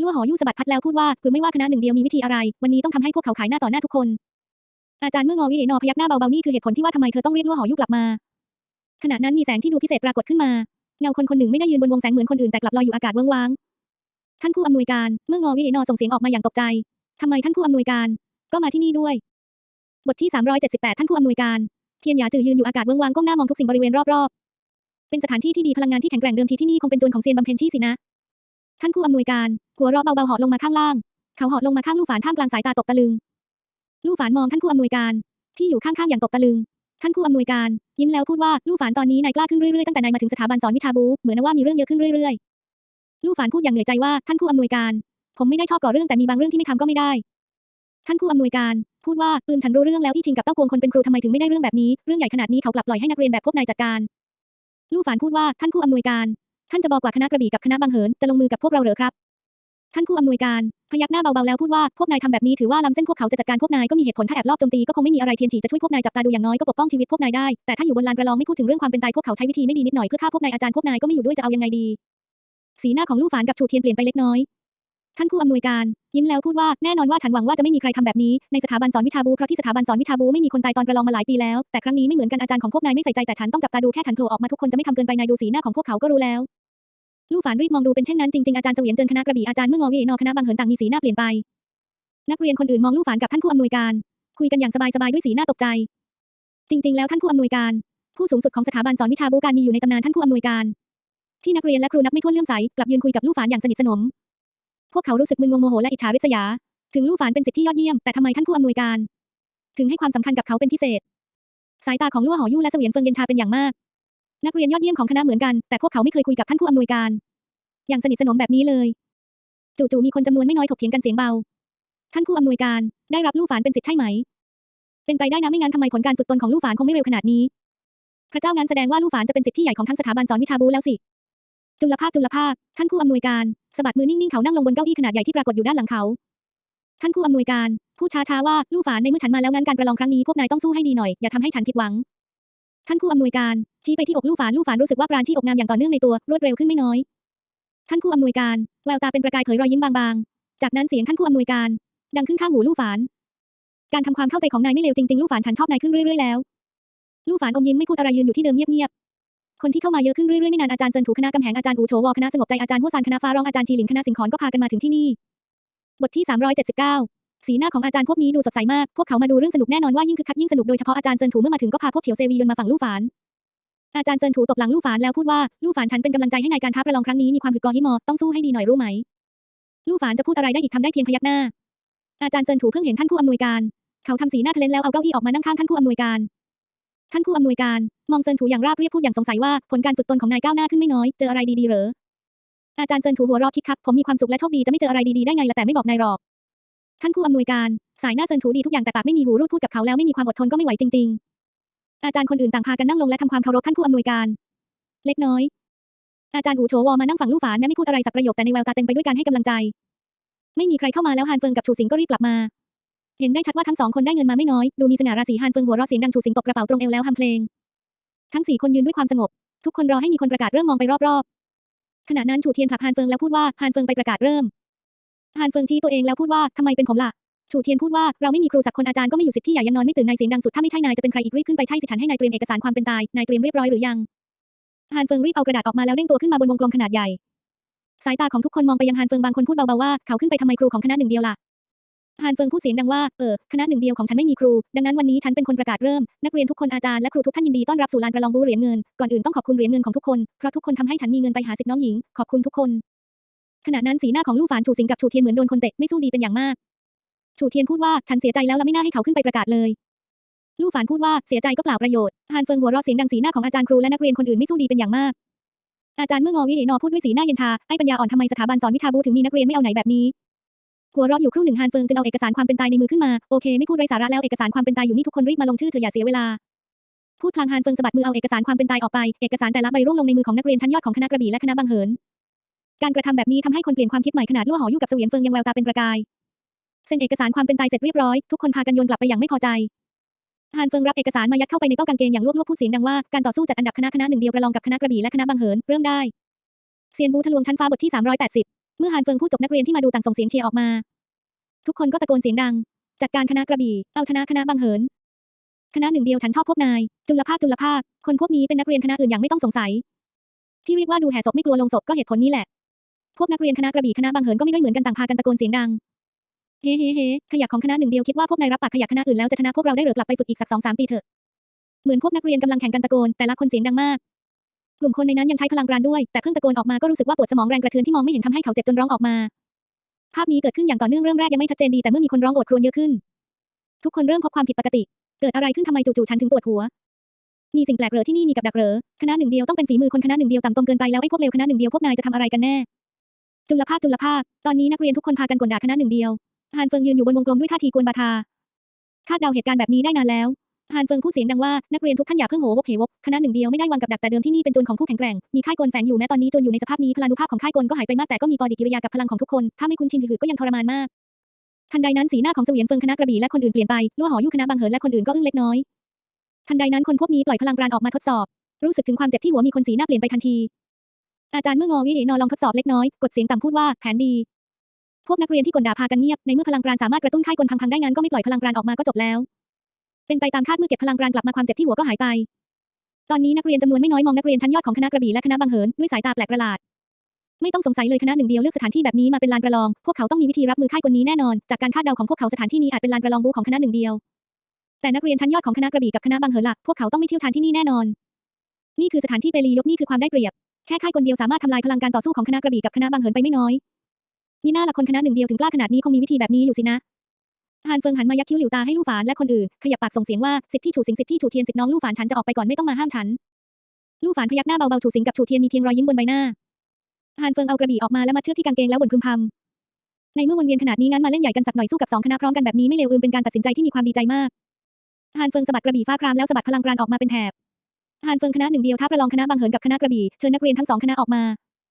ลั่วหอยู่สะบัดพัดแล้วพูดว่าคือไม่ว่าคณะหนึ่งเดียวมีวิธีอะไร วันนี้ต้องทำให้พวกเขาขายหน้าต่อหน้าทุกคน อาจารย์เมื่องอเวนอพยักหน้าเบาๆนี่คือเหตุผลที่ว่าทำไมเธอต้องเรียกลั่วหอยู่กลับมา ขณะนั้นมีแสงที่ดูพิเศษปรากฏขึ้นมา เงาคนคนหนึ่งไม่ได้ยืนบนวงแสงเหมือนคนอื่นแต่กลับลอยอยู่อากาศเวิ้งว้าง ท่านผู้อำนวยการ เมื่องอวิเอนอส่งเสียงออกมาอย่างตกใจทำไมท่านผู้อำนวยการ ก็มาที่นี่ด้วย บทที่ 378 ท่านผู้อำนวยการ เทียนหยาจือยืนอยู่อากาศเวิ้งว้างก้มหน้ามองทุกสิ่งบริเวณรอบๆ เป็นสถานที่ที่มีพลังงานที่แข็งแกร่งเดิมทีที่นี่คงเป็นจวนของเซียนบำเพ็ญชี่สินะ ท่านผู้อำนวยการ หัวเราะเบาๆเหาะลงมาข้างล่าง เขาเหาะลงมาข้างลู่ฝานท่ามกลางสายตาตกตะลึง ลู่ฝานมองท่านผู้อำนวยการ ที่อยู่ข้างๆอย่างตกตะลึง ท่านผู้อำนวยการ ยิ้มแล้วพูดว่าลู่ฝานตอนนี้นายกล้าขึ้นเรื่อยๆตั้งแต่นายมาถึงสถาบันสอนวิชาบูเหมือนว่ามีเรื่องเยอะขึ้นเรื่อยๆ ลู่ฝานพูดอย่างเหนื่อยใจว่าท่านผู้อำนวยการ ผมไม่ได้ชอบก่อเรื่องแต่มีบางเรื่องที่ไม่ทำก็ไม่ได้ ท่านผู้อำนวยการพูดว่าปืมฉันรู้เรื่องแล้วพี่ชิงกับเต้ากวงคนเป็นครูทำไมถึงไม่ได้เรื่องแบบนี้ เรื่องใหญ่ขนาดนี้เขากลับปล่อยให้นักเรียนแบบพวกนายจัดการ ลู่ฝานพูดว่าท่านผู้อำนวยการ ท่านจะบอกว่าคณะกระบี่กับคณะบางเหินจะลงมือกับพวกเราเหรอครับ ท่านผู้อำนวยการ พยักหน้าเบาๆแล้วพูดว่าพวกนายทำแบบนี้ถือว่าล้ำเส้นพวกเขาจะจัดการพวกนายก็มีเหตุผลถ้าแอบลอบโจมตีก็คงไม่มีอะไรเทียนฉีจะช่วยพวกนายจับตาดูอย่างน้อยก็ปกป้องชีวิตพวกนายได้แต่ถ้าอยู่บนลานประลองไม่พูดถึงเรื่องความเป็นตายพวกเขาใช้วิธีไม่ดีนิดหน่อยเพื่อฆ่าพวกนายอาจารย์พวกนายก็ไม่อยู่ด้วยจะเอายังไงดีสีหน้าของลู่ฝานกับชูเทียนเปลี่ยนไปเล็กน้อยท่านผู้อำนวยการยิ้มแล้วพูดว่าแน่นอนว่าฉันหวังว่าจะไม่มีใครทำแบบนี้ในสถาบันสอนวิชาบูเพราะที่สถาบันสอนวิชาบูไม่มีคนตายตอนประลองมาหลายปีแล้วแต่ครั้งนี้ไม่เหมือนกันอาจารย์ของพวกนายไม่ใส่ใจแต่ฉันต้องจับตาดูแค่ฉันโผล่ออกมาทุกคนจะไม่ทำเกินไปนายดูสีหน้าของพวกเขาก็รู้แล้ว ลู่ฝานรีบมองดูเป็นเช่นนั้นจริงๆอาจารย์เสวียนเจินคณะกระบี่อาจารย์เมื่องอเวนอคณะบางเหินต่างมีสีหน้าเปลี่ยนไป นักเรียนคนอื่นมองลู่ฝานกับท่านผู้อำนวยการ คุยกันอย่างสบายๆด้วยสีหน้าตกใจ จริง ๆ แล้วท่านผู้อำนวยการ ผู้สูงสุดของสถาบันสอนวิชาบูการมีอยู่ในตำนานท่านผู้อำนวยการ ที่นักเรียนและครูนับไม่ถ้วนเลื่อมใสกลับยืนคุยกับลู่ฝานอย่างสนิทสนม พวกเขารู้สึกมึนงงโมโหและอิจฉาริษยา ถึงลู่ฝานเป็นสิทธิ์ที่ยอดเยี่ยมแต่ทำไมท่านผู้อำนวยการ ถึงให้ความสำคัญกับเขาเป็นพิเศษ สายตาของลั่หอยู่และเสวียนเฟิงเย็นชาเป็นอย่างมาก นักเรียนยอดเยี่ยมของคณะเหมือนกัน แต่พวกเขาไม่เคยคุยกับท่านผู้อำนวยการ อย่างสนิทสนมแบบนี้เลย จู่ๆมีคนจำนวนไม่น้อยถกเถียงกันเสียงเบา ท่านผู้อำนวยการได้รับลู่ฝานเป็นสิทธิ์ใช่ไหม เป็นไปได้นะไม่งั้นทำไมผลการฝึกตนของลู่ฝานคงไม่เร็วขนาดนี้ พระเจ้างั้นแสดงว่าลู่ฝานจะเป็นสิทธิ์ที่ใหญ่ของทั้งสถาบันสอนวิชาบูแล้วสิ จุลภาคจุลภาคท่านผู้อำนวยการสะบัดมือนิ่งๆเขานั่งลงบนเก้าอี้ขนาดใหญ่ที่ปรากฏอยู่ด้านหลังเขา ท่านผู้อำนวยการพูดช้าๆว่าลู่ฝานในเมื่อฉันมาแล้วงั้นการประลองครั้งนี้พวกนายต้องสู้ให้ดีหน่อยอย่าทำให้ฉันผิดหวัง ท่านผู้อำนวยการชี้ไปที่อกลู่ฝานลู่ฝานรู้สึกว่าปราณที่อกงามอย่างต่อเนื่องในตัวรวดเร็วขึ้นไม่น้อย ท่านผู้อำนวยการแววตาเป็นประกายเผยรอยยิ้มบางๆ จากนั้นเสียงท่านผู้อำนวยการ ดังขึ้นข้างหูลู่ฝาน การทำความเข้าใจของนายไม่เลวจริงๆลู่ฝานฉันชอบนายขึ้นเรื่อยๆแล้วลู่ฝานอมยิ้มไม่พูดอะไรยืนอยู่ที่เดิมเงียบๆคนที่เข้ามาเยอะขึ้นเรื่อยๆไม่นานอาจารย์เซินถูคณะกำแหงอาจารย์อูโฉวคณะสงบใจอาจารย์หัวซานคณะฟ้ารองอาจารย์ชีหลิงคณะสิงขอนก็พากันมาถึงที่นี่ บทที่379 สีหน้าของอาจารย์พวกนี้ดูสดใสมาก พวกเขามาดูเรื่องสนุกแน่นอนว่ายิ่งคึกคักยิ่งสนุกโดยเฉพาะอาจารย์เซินถูเมื่อมาถึงก็พาพวกเฉียวเซวียนมาฝั่งลู่ฝาน อาจารย์เซินถูตบหลังลู่ฝานแล้วพูดว่าลู่ฝานฉันเป็นกำลังใจให้ในายการท้าประลองครั้งนี้มีความถึกกอฮิมอต้องสู้ให้ดีหน่อยรู้ไหม ลู่ฝานจะพูดอะไรได้อีกทำได้เพียงพยักหน้า อาจารย์เซินถูเพิ่งเห็นท่านผู้อำนวยการ เขาทำสีหน้าทะเลนแล้วเอาเก้าอี้ออกมานั่งข้างท่านผู้อำนวยการ ท่านผู้อำนวยการมองเซินถูอย่างราบเรียบพูดอย่างสงสัยว่าผลการฝึกตนของนายก้าวหน้าขึ้นไม่น้อยเจออะไรดีๆเหรออาจารย์เซินถูหัวเราะคิกคักผมมีความสุขและโชคดีจะไม่เจออะไรดีๆได้ไงล่ะแต่ไม่บอกนายหรอก ท่านผู้อำนวยการ สายหน้าเซินถูดีทุกอย่างแต่ปากไม่มีหูรูดพูดกับเขาแล้วไม่มีความอดทนก็ไม่ไหวจริง ๆ อาจารย์คนอื่นต่างพากันนั่งลงและทำความเคารพท่านผู้อำนวยการ เล็กน้อย อาจารย์อูโฉวอมานั่งฝั่งลู่ฝานแม้ไม่พูดอะไรสักประโยคแต่ในแววตาเต็มไปด้วยการให้กำลังใจ ไม่มีใครเข้ามาแล้วฮานเฟิงกับชูสิงก็รีบกลับมา เห็นได้ชัดว่าทั้งสองคนได้เงินมาไม่น้อยดูมีสง่าราศีฮานเฟิงหัวเราะเสียงดังชูสิงตบกระเป๋าตรงเอวแล้วทำเพลง ทั้งสี่คนยืนด้วยความสงบ ทุกคนรอให้มีคนประกาศเริ่มมองไปรอบๆขณะนั้นชูเทียนผลักฮานเฟิงแล้วพูดว่าฮานเฟิงไปประกาศเริ่ม ฮานเฟิงชี้ตัวเองแล้วพูดว่าทำไมเป็นผมล่ะชูเทียนพูดว่าเราไม่มีครูสักคนอาจารย์ก็ไม่อยู่สิทธิ์ที่ใหญ่ยันนอนไม่ตื่นนายเสียงดังสุดถ้าไม่ใช่นายจะเป็นใครอีกรีบขึ้นไปใช่สิฉันให้นายเตรียมเอกสารความเป็นตายนายเตรียมเรียบร้อยหรือยังฮานเฟิงรีบเอากระดาษออกมาแล้วเด้งตัวขึ้นมาบนวงกลมขนาดใหญ่สายตาของทุกคนมองไปยังฮานเฟิงบางคนพูดเบาๆว่าเขาขึ้นไปทำไมครูของคณะหนึ่งเดียวล่ะฮานเฟิงพูดเสียงดังว่าเออคณะหนึ่งเดียวของฉันไม่มีครู ดังนั้นวันนี้ฉันเป็นคนประกาศเริ่ม นักเรียนทุกคนอาจารย์และครูทุกท่านยินดีต้อนรับสู่ลานประลองบูเหรียญเงินก่อนอื่นต้องขอบคุณเหรียญเงินของทุกคนเพราะทุกคนทำให้ฉันมีเงินไปหาสิทธิ์น้องหญิงขอบคุณทุกคน ขณะนั้นสีหน้าของลู่ฝานชูสิงกับชูเทียนเหมือนโดนคนเตะไม่สู้ดีเป็นอย่างมาก ชูเทียนพูดว่าฉันเสียใจแล้วและไม่น่าให้เขาขึ้นไปประกาศเลยลู่ฝานพูดว่าเสียใจก็เปล่าประโยชน์ฮานเฟิงหัวเราะเสียงดังสีหน้าของอาจารย์ครูและนักเรียนคนอื่นไม่สู้ดีเป็นอย่างมาก อาจารย์เมื่องอวิเหนอพูดด้วยสีหน้าเย็นชาไอ้ปัญญาอ่อนทำไมสถาบันสอนวิชาบูถึงมีนักเรียนไม่เอาไหนแบบนี้หัวเราะอยู่ครู่หนึ่งฮานเฟิงจึงเอาเอกสารความเป็นตายในมือขึ้นมาโอเคไม่พูดไร้สาระแล้วเอกสารความเป็นตายอยู่นี่ทุกคนรีบมาลงชื่อเถออย่าเสียเวลาพูดพลางฮานเฟิงสะบัดมือเอาเอกสารความเป็นตายออกไป เอกสารแต่ละใบร่วงลงในมือของนักเรียนชั้นยอดของคณะกระบี่และคณะบางเหิน การกระทำแบบนี้ทำให้คนเปลี่ยนความคิดใหม่ขนาดลั่วหออยู่กับเสวียนเฟิงยังแววตาเป็นประกายเซ็นเอกสารความเป็นตายเสร็จเรียบร้อยทุกคนพากันโยนกลับไปอย่างไม่พอใจฮานเฟิงรับเอกสารมายัดเข้าไปในเป้ากางเกงอย่างลวกๆพูดเสียงดังว่าการต่อสู้จัดอันดับคณะคณะหนึ่งเดียวประลองกับคณะกระบี่และคณะบางเหินเริ่มได้เซียนบูทะลวงชั้นฟ้าบทที่ 380 เมื่อฮานเฟิงพูดจบนักเรียนที่มาดูต่างส่งเสียงเชียร์ออกมา ทุกคนก็ตะโกนเสียงดัง จัดการคณะกระบี่เอาชนะคณะบางเหิน คณะหนึ่งเดียวฉันชอบพวกนาย จุลภาคจุลภาคคนพวกนี้เป็นนักเรียนคณะอื่นอย่างไม่ต้องสงสัย ที่เรียกว่าดูแห่ศพไม่กลัวลงศพก็เหตุผลนี้แหละ พวกนักเรียนคณะกระบี่คณะบางเหินก็ไม่ได้เหมือนกันต่างพากันตะโกนเสียงดัง เฮ้เฮ้เฮ้ขยะของคณะหนึ่งเดียวคิดว่าพวกนายรับปากขยะคณะอื่นแล้วจะชนะพวกเราได้หรือกลับไปฝึกอีกสักสองสามปีเถอะ เหมือนพวกนักเรียนกำลังแข่งกันตะโกนแต่ละคนเสียงดังมาก กลุ่มคนในนั้นยังใช้พลังราณด้วย แต่เพิ่งตะโกนออกมาก็รู้สึกว่าปวดสมองแรงกระเทือนที่มองไม่เห็นทำให้เขาเจ็บจนร้องออกมา ภาพนี้เกิดขึ้นอย่างต่อเนื่องเริ่มแรกยังไม่ชัดเจนดีแต่เมื่อมีคนร้องโอดครวญเยอะขึ้น ทุกคนเริ่มพบความผิดปกติ เกิดอะไรขึ้นทำไมจู่ๆฉันถึงปวดหัวมีสิ่งแปลกเหรอที่นี่มีกับดักเหรอคณะหนึ่งเดียวต้องเป็นฝีมือคนคณะหนึ่งเดียวต่ำตมเกินไปแล้วไอ้พวกเลวคณะหนึ่งเดียวพวกนายจะทำอะไรกันแน่ จุลภาคจุลภาค ตอนนี้นักเรียนทุกคนพากันกลด่าคณะหนึ่งเดียวฮานเฟิงยืนอยู่บนวงกลมด้วยท่าทีกวนบาทา คาดเดาเหตุการณ์แบบนี้ได้นานแล้วฮานเฟิงพูดเสียงดังว่านักเรียนทุกท่านอย่าเพิ่งโหวกเหวกคณะหนึ่งเดียวไม่ได้วางกับดักแต่เดิมที่นี่เป็นโจรของผู้แข็งแกร่งมีค่ายกลแฝงอยู่แม้ตอนนี้โจรอยู่ในสภาพนี้พลานุภาพของค่ายกลก็หายไปมากแต่ก็มีปฏิกิริยากับพลังของทุกคนถ้าไม่คุ้นชินหือก็ยังทรมานมากทันใดนั้นสีหน้าของเสวียนเฟิงคณะกระบี่และคนอื่นเปลี่ยนไปลั่วหอยุคณะบางเหินและคนอื่นก็อึ้งเล็กน้อยทันใดนั้นคนพวกนี้ปล่อยพลังปราณออกมาทดสอบ รู้สึกถึงความเจ็บที่หัวมีคนสีหน้าเปลี่ยนไปทันที อาจารย์เมื่องอวิเหนอลองทดสอบเล็กน้อย กดเสียงต่ำพูดว่า แผนดี พวกนักเรียนที่กลด่าพากันเงียบ ในเมื่อพลังปราณสามารถกระตุ้นค่ายกลพังๆได้งั้นก็ไม่ปล่อยพลังปราณออกมาก็จบแล้ว เป็นไปตามคาดเมื่อเก็บพลังปราณกลับมาความเจ็บที่หัวก็หายไป ตอนนี้นักเรียนจำนวนไม่น้อยมองนักเรียนชั้นยอดของคณะกระบี่และคณะบางเหินด้วยสายตาแปลกประหลาด ไม่ต้องสงสัยเลยคณะหนึ่งเดียวเลือกสถานที่แบบนี้มาเป็นลานประลอง พวกเขาต้องมีวิธีรับมือค่ายกลนี้แน่นอน จากการคาดเดาของพวกเขาสถานที่นี้อาจเป็นลานประลองบูของคณะหนึ่งเดียว แต่นักเรียนชั้นยอดของคณะกระบี่กับคณะบางเหินหลักพวกเขาต้องไม่เชี่ยวชาญที่นี่แน่นอน นี่คือสถานที่เปรียกนี่คือความได้เปรียบ แค่ค่ายกลเดียวสามารถทำลายพลังการต่อสู้ของคณะกระบี่กับคณะบางเหินไปไม่น้อยมีหน้าละคนคณะหนึ่งเดียวถึงกล้าขนาดนี้คงมีวิธีแบบนี้อยู่สินะฮานเฟิงหันมายักคิ้วหลิวตาให้ลู่ฝานและคนอื่น ขยับปากส่งเสียงว่าสิทธิ์พี่ฉูสิงสิทธิ์พี่ฉูเทียนสิทธิน้องลู่ฝานฉันจะออกไปก่อนไม่ต้องมาห้ามฉันลู่ฝานพยักหน้าเบาๆฉูสิงกับฉูเทียนมีเพียงรอยยิ้มบนใบหน้าฮานเฟิงเอากระบี่ออกมาแล้วมัดเชือกที่กางเกงแล้วบ่นพึมพำในเมื่อวนเวียนขนาดนี้งั้นมาเล่นใหญ่กันสักหน่อยสู้กับสองคณะพร้อมกันแบบนี้ไม่เลวอืมเป็นการตัดสินใจที่มีความดีใจมากฮานเฟิงสะบัดกระบี่ฟ้าครามแล้วสะบัดพลังปราณออกมาเป็นแถบ ฮานเฟิงคณะหนึ่งเดียวท้าประลองคณะบางเหินกับคณะกระบี่เชิญนักเรียนทั้งสองคณะออกมา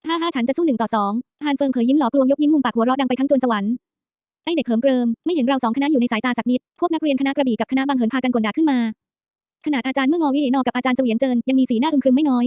ห้าห้าฉันจะสู้หนึ่งต่อสองฮานเฟิงเผยยิ้มหลอกลวงยกยิ้มมุมปากหัวเราะดังไปทั้งจวนสวรรค์ไอเด็กเหิมเกริมไม่เห็นเราสองคณะอยู่ในสายตาสักนิด พวกนักเรียนคณะกระบี่กับคณะบางเหินพากันกลด่าขึ้นมาขนาดอาจารย์เมื่องอวิเหนอกับอาจารย์เสวียนเจินยังมีสีหน้าอึมครึมไม่น้อย